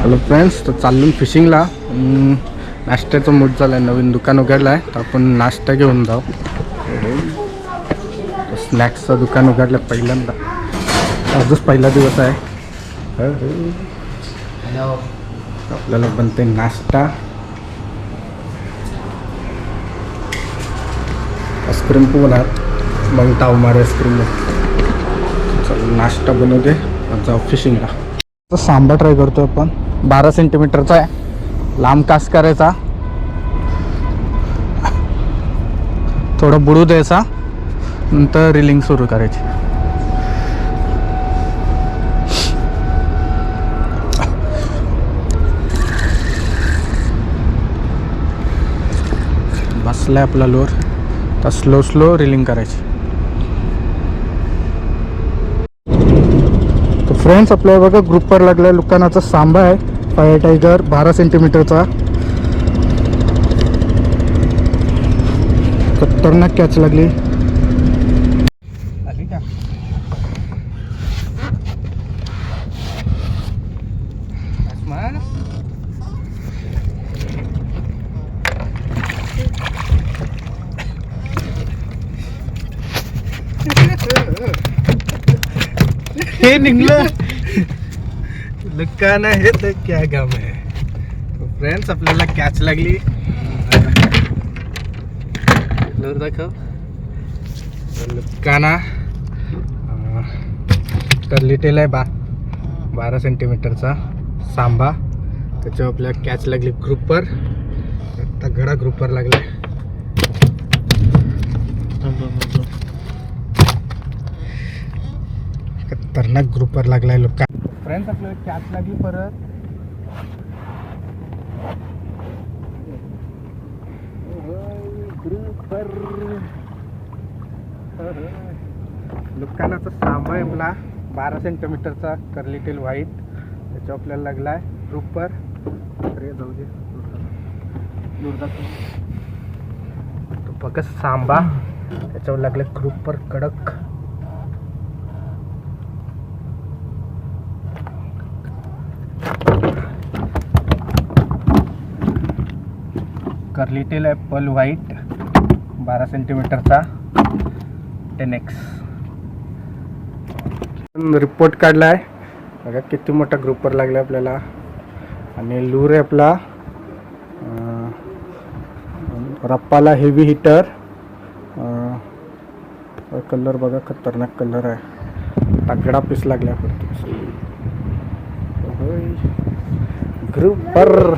Hello friends तर चाललो फिशिंगला नाश्त्याचं मूड झालं आहे नवीन दुकान उघडलं आहे तर आपण नाश्ता घेऊन जाऊ. स्नॅक्सचं दुकान उघडलं पहिल्यांदा. आजच पहिला दिवस आहे. आपल्याला बनते नाश्ता. आईस्क्रीम पण मग ताव मारे आईस्क्रीम चल नाश्ता बनवते. जाऊ फिशिंगला सांबा ट्राय करतो आपण. बारा सेंटीमीटरचा आहे. लांब कास करायचा. थोडं बुडू द्यायचा. नंतर रिलिंग सुरू करायची. बसलाय आपला लोअर तर स्लो स्लो रिलिंग करायची. फ्रेंड्स आपल्या बघा ग्रुपवर लागलाय दुकानाचा सांबा आहे. फायर टायगर बारा सेंटीमीटरचा खतरनाक कॅच लागली. का? हे निघलं. लुकाना हे तर क्या गम आहे फ्रेंड्स आपल्याला कॅच लागली. लूर दाखव. लुकाना लिटेल आहे बा. बारा सेंटीमीटरचा सांबा. त्याच्यावर आपल्याला कॅच लागली ग्रुपवर आता घडा ग्रुपवर लागला खतरनाक ग्रुपवर लागलाय लोक. फ्रेंड्स आपल्याला कॅच लागली परत. लुकानाचा सांबा आहे मला. बारा सेंटीमीटरचा कर्ली टेल व्हाईट त्याच्यावर आपल्याला लागलाय ग्रुपवर अरे जाऊ दे. तो बघा सांबा. त्याच्यावर लागले ग्रुपवर कडक कर. लिटिल ॲपल व्हाईट बारा सेंटीमीटरचा टेन एक्स रिपोर्ट काढला आहे बघा किती मोठा ग्रुपवर लागला आपल्याला. आणि लूर आहे आपला रप्पाला हेवी हिटर कलर बघा खतरनाक कलर आहे. तगडा पीस लागला ग्रुपर